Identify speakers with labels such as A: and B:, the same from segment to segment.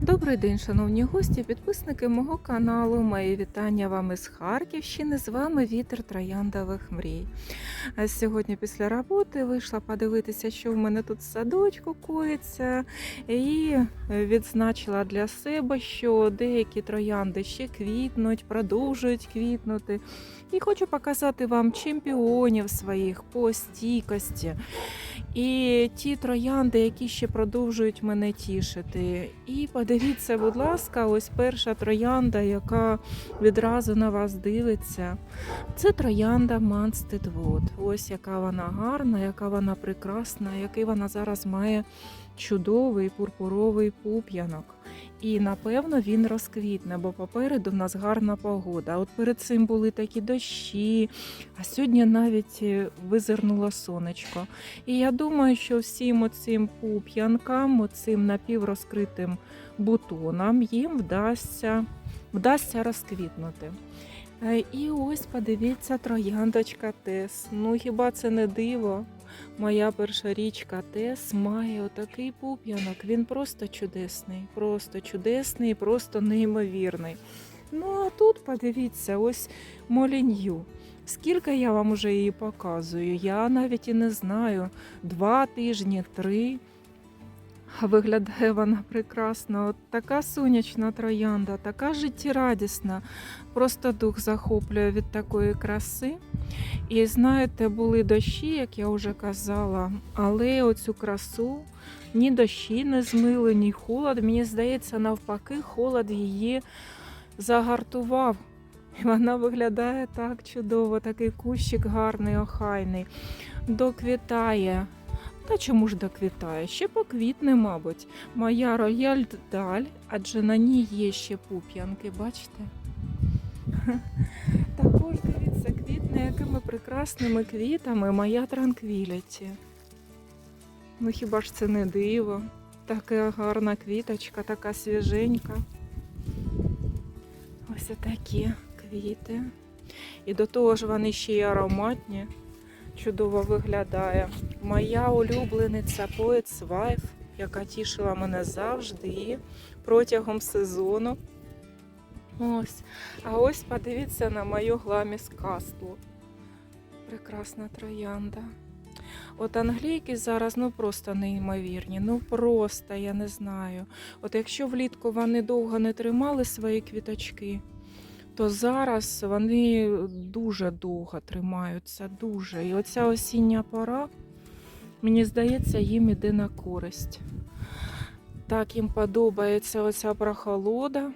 A: Добрий день, шановні гості, підписники мого каналу. Мої вітання вам із Харківщини. З вами вітер трояндових мрій. Сьогодні після роботи вийшла подивитися, що в мене тут садочку коїться, і відзначила для себе, що деякі троянди ще квітнуть, продовжують квітнути. І хочу показати вам чемпіонів своїх по стійкості. І ті троянди, які ще продовжують мене тішити. І подивіться, будь ласка, ось перша троянда, яка відразу на вас дивиться. Це троянда Манстедвуд. Ось яка вона гарна, яка вона прекрасна, який вона зараз має чудовий пурпуровий пуп'янок. І напевно він розквітне, бо попереду в нас гарна погода. От перед цим були такі дощі, а сьогодні навіть е, визирнуло сонечко. І я думаю, що всім оцим пуп'янкам, оцим напіврозкритим бутонам їм вдасться, вдасться розквітнути. Е, І ось подивіться, трояндочка Тес. Ну хіба це не диво? Моя перша річка Тес має отакий пуп'янок. Він просто чудесний, просто чудесний, просто неймовірний. Ну а тут подивіться, ось молінью. Скільки я вам уже її показую? Я навіть і не знаю. Два тижні, три. Виглядає вона прекрасно. От така сонячна троянда, така життєрадісна. Просто дух захоплює від такої краси. І знаєте, були дощі, як я вже казала, але оцю красу ні дощі не змили, ні холод. Мені здається, навпаки, холод її загартував. І вона виглядає так чудово, такий кущик гарний, охайний. Доквітає. Та чому ж доквітає? Ще поквітне, мабуть. Моя рояль даль, адже на ній є ще пуп'янки, бачите? Також дивіться, квітне якими прекрасними квітами моя транквіліті. Ну хіба ж це не диво? Така гарна квіточка, така свіженька. Ось такі квіти. І до того ж вони ще й ароматні. Чудово виглядає. Моя улюблениця поет Свайф, яка тішила мене завжди протягом сезону. Ось. А ось подивіться на мою гламіс кастлу. Прекрасна троянда. От англійки зараз ну просто неймовірні. Ну просто я не знаю. От якщо влітку вони довго не тримали свої квіточки, то зараз вони дуже довго тримаються, дуже. І оця осіння пора, мені здається, їм іде на користь. Так їм подобається оця прохолода.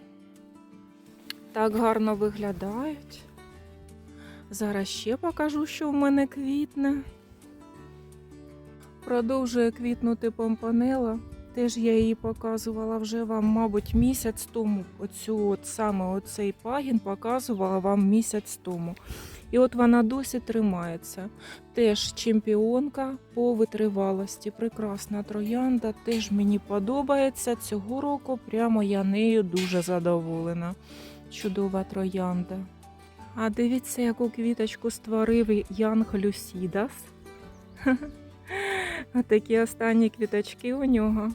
A: Так гарно виглядають. Зараз ще покажу, що в мене квітне. Продовжує квітнути помпанела. Теж я її показувала вже вам, мабуть, місяць тому. Оцю от саме оцей пагін показувала вам місяць тому. І от вона досі тримається. Теж чемпіонка по витривалості. Прекрасна троянда, теж мені подобається. Цього року прямо я нею дуже задоволена. Чудова троянда. А дивіться, яку квіточку створив Янг Люсідас. А такі останні квіточки у нього.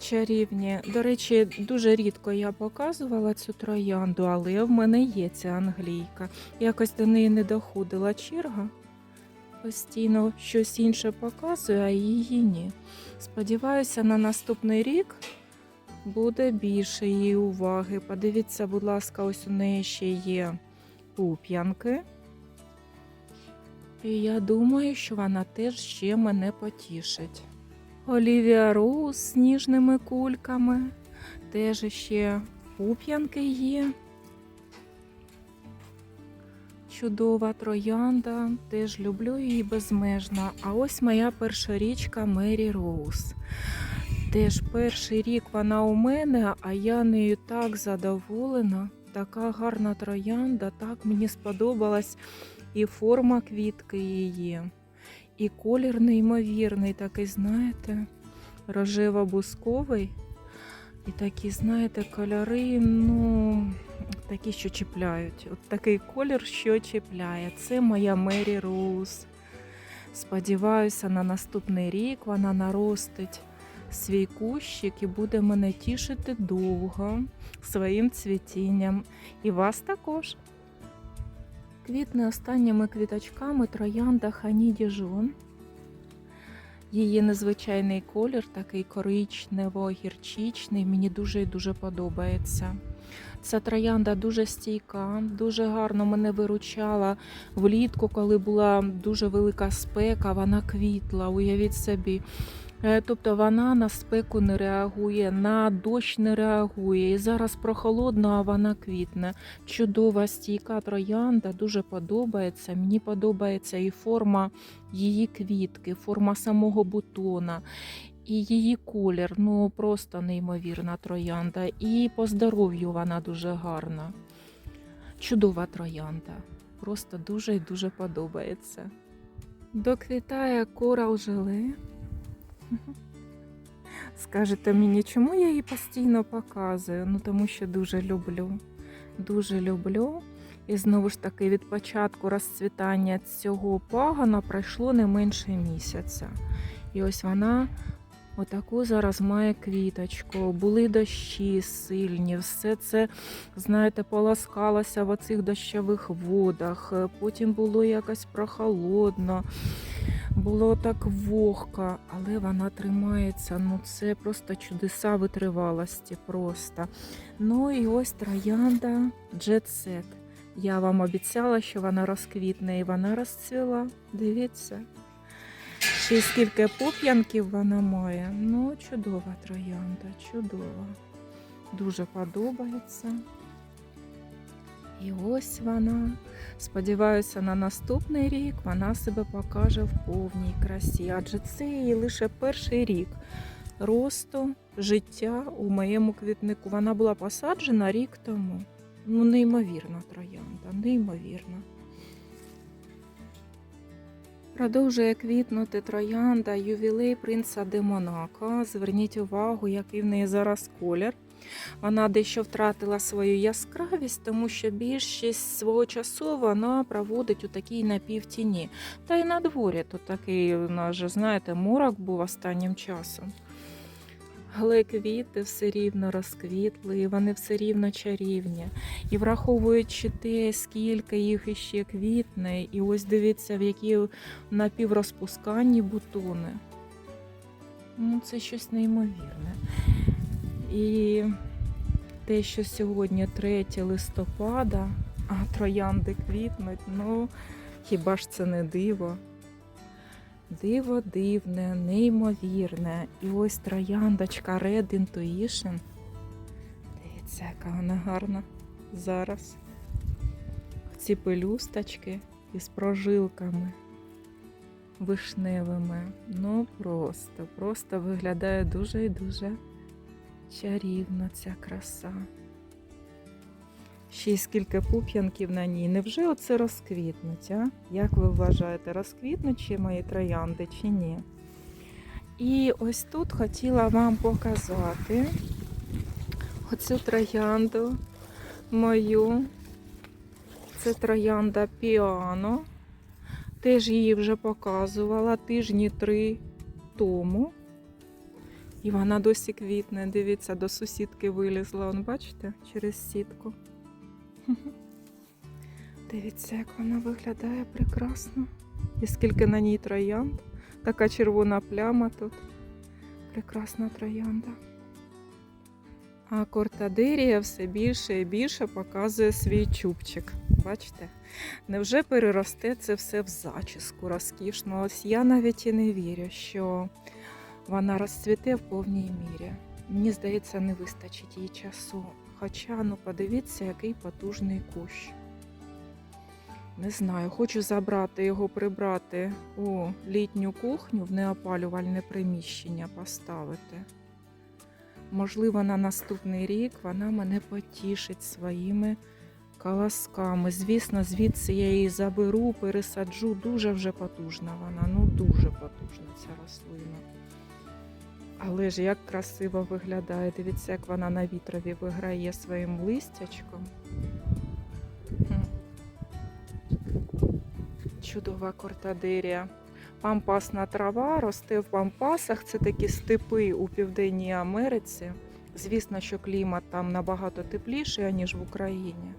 A: Чарівні. До речі, дуже рідко я показувала цю троянду, але в мене є ця англійка. Якось до неї не доходила черга. Постійно щось інше показує, а її ні. Сподіваюся, на наступний рік буде більше її уваги. Подивіться, будь ласка, ось у неї ще є пуп'янки. І я думаю, що вона теж ще мене потішить. Олівія Роуз з ніжними кульками. Теж ще пуп'янки є. Чудова троянда, теж люблю її безмежно. А ось моя перша річка Мері Роуз. Теж перший рік вона у мене, а я нею так задоволена. Така гарна троянда, так мені сподобалась і форма квітки її, і колір неймовірний, такий, знаєте, рожево-бусковий. І такі, знаєте, кольори, ну, такі, що чіпляють. От такий колір, що чіпляє. Це моя Мері Роуз. Сподіваюся, на наступний рік вона наростить свій кущик і буде мене тішити довго своїм цвітінням. І вас також. Квітне останніми квіточками троянда Хані Діжон. Її незвичайний колір, такий коричнево-гірчичний, мені дуже і дуже подобається. Ця троянда дуже стійка, дуже гарно мене виручала влітку, коли була дуже велика спека, вона квітла, уявіть собі. Е, Тобто вона на спеку не реагує, на дощ не реагує. І зараз прохолодно, а вона квітне. Чудова стійка троянда, дуже подобається. Мені подобається і форма її квітки, форма самого бутона. І її колір, ну просто неймовірна троянда. І по здоров'ю вона дуже гарна. Чудова троянда. Просто дуже і дуже подобається. Доквітає корал желе. Скажете мені, чому я її постійно показую? Ну тому що дуже люблю. Дуже люблю. І знову ж таки, від початку розцвітання цього пагана пройшло не менше місяця. І ось вона отаку зараз має квіточку. Були дощі сильні, все це, знаєте, полоскалося в оцих дощових водах. Потім було якось прохолодно. Було так вогко, але вона тримається. Ну це просто чудеса витривалості. Просто. Ну і ось троянда Set. Я вам обіцяла, що вона розквітне, і вона розцвіла. Дивіться. Ще скільки пуп'янків вона має. Ну, чудова троянда, чудова. Дуже подобається. І ось вона. Сподіваюся, на наступний рік вона себе покаже в повній красі, адже це її лише перший рік росту життя у моєму квітнику. Вона була посаджена рік тому. Ну, неймовірна троянда, неймовірна. Продовжує квітнути троянда ювілей принца де Монако. Зверніть увагу, який в неї зараз колір. Вона дещо втратила свою яскравість, тому що більшість свого часу вона проводить у такій напівтіні. Та й на дворі тут такий, у знаєте, морок був останнім часом. Але квіти все рівно розквітли, і вони все рівно чарівні. І враховуючи те, скільки їх іще квітне, і ось дивіться, в які напіврозпусканні бутони. Ну, це щось неймовірне. І те, що сьогодні 3 листопада, а троянди квітнуть, ну хіба ж це не диво? Диво дивне, неймовірне. І ось трояндочка Red Intuition. Дивіться, яка вона гарна зараз. Ці пелюсточки із прожилками вишневими. Ну просто, просто виглядає дуже і дуже чарівно ця краса. Ще й скільки пуп'янків на ній. Невже оце розквітнуть? а? Як ви вважаєте, розквітнуть чи мої троянди, чи ні? І ось тут хотіла вам показати оцю троянду мою. Це троянда Піано. Теж її вже показувала тижні три тому. І вона досі квітне. Дивіться, до сусідки вилізла. Он, бачите, через сітку. Дивіться, як вона виглядає прекрасно. І скільки на ній троянд. Така червона пляма тут. Прекрасна троянда. А кортадерія все більше і більше показує свій чубчик. Бачите? Невже переросте це все в зачіску розкішну? Ось я навіть і не вірю, що вона розцвіте в повній мірі. Мені здається, не вистачить їй часу. Хоча, ну подивіться, який потужний кущ. Не знаю, хочу забрати його, прибрати у літню кухню в неопалювальне приміщення поставити. Можливо, на наступний рік вона мене потішить своїми колосками. Звісно, звідси я її заберу, пересаджу. Дуже вже потужна вона, ну дуже потужна ця рослина. Але ж як красиво виглядає. Дивіться, як вона на вітрові виграє своїм листячком. Чудова кортадерія. пампасна трава росте в пампасах. Це такі степи у Південній Америці. Звісно, що клімат там набагато тепліший, ніж в Україні.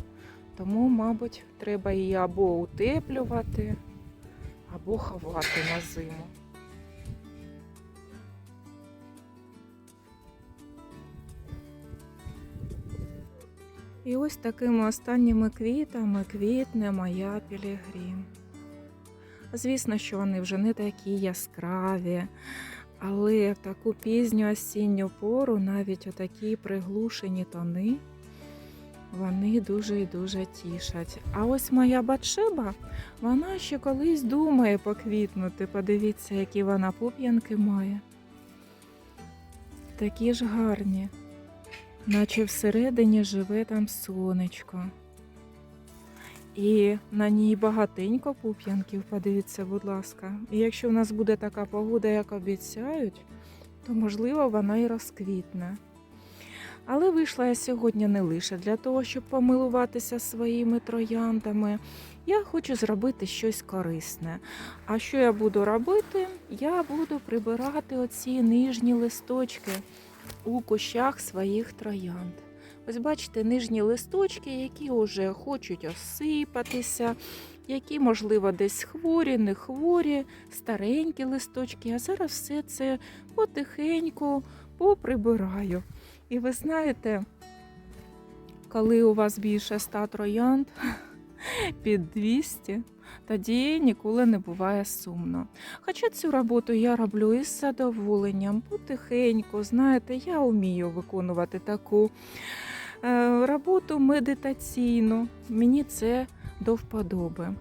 A: Тому, мабуть, треба її або утеплювати, або ховати на зиму. І ось такими останніми квітами квітне моя пілігрім. Звісно, що вони вже не такі яскраві, але в таку пізню осінню пору навіть отакі приглушені тони, вони дуже і дуже тішать. А ось моя батшеба, вона ще колись думає поквітнути. Подивіться, які вона пуп'янки має. Такі ж гарні наче всередині живе там сонечко. І на ній багатенько пуп'янків, подивіться, будь ласка. І якщо в нас буде така погода, як обіцяють, то можливо вона і розквітне. Але вийшла я сьогодні не лише для того, щоб помилуватися своїми трояндами. Я хочу зробити щось корисне. А що я буду робити? Я буду прибирати оці нижні листочки у кущах своїх троянд. Ось бачите, нижні листочки, які вже хочуть осипатися, які, можливо, десь хворі, не хворі, старенькі листочки. А зараз все це потихеньку поприбираю. І ви знаєте, коли у вас більше ста троянд під 200, тоді ніколи не буває сумно. Хоча цю роботу я роблю із задоволенням, потихеньку, знаєте, я вмію виконувати таку е, роботу медитаційну. Мені це до вподоби.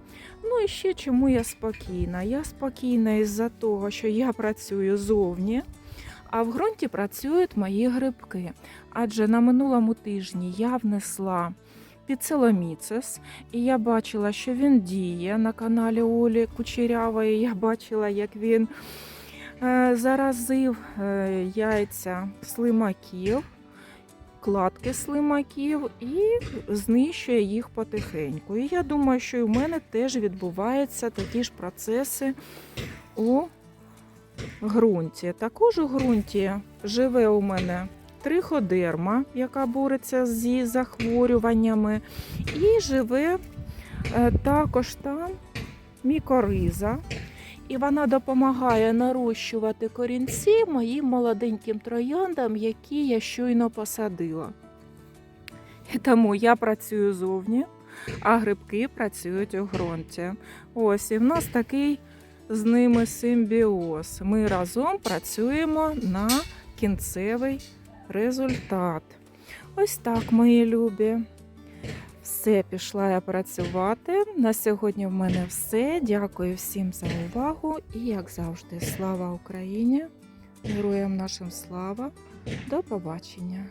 A: Ну і ще чому я спокійна? Я спокійна із-за того, що я працюю зовні. А в ґрунті працюють мої грибки. Адже на минулому тижні я внесла піцеломіцес, і я бачила, що він діє на каналі Олі Кучерявої. Я бачила, як він е, заразив е, яйця слимаків, кладки слимаків і знищує їх потихеньку. І я думаю, що і в мене теж відбуваються такі ж процеси у ґрунті. Також у ґрунті живе у мене триходерма, яка бореться зі захворюваннями, і живе е, також там мікориза. І вона допомагає нарощувати корінці моїм молоденьким трояндам, які я щойно посадила. І тому я працюю зовні, а грибки працюють у ґрунті. Ось і в нас такий з ними симбіоз. Ми разом працюємо на кінцевий результат. Ось так, мої любі. Все, пішла я працювати. На сьогодні в мене все. Дякую всім за увагу. І, як завжди, слава Україні! Героям нашим слава! До побачення!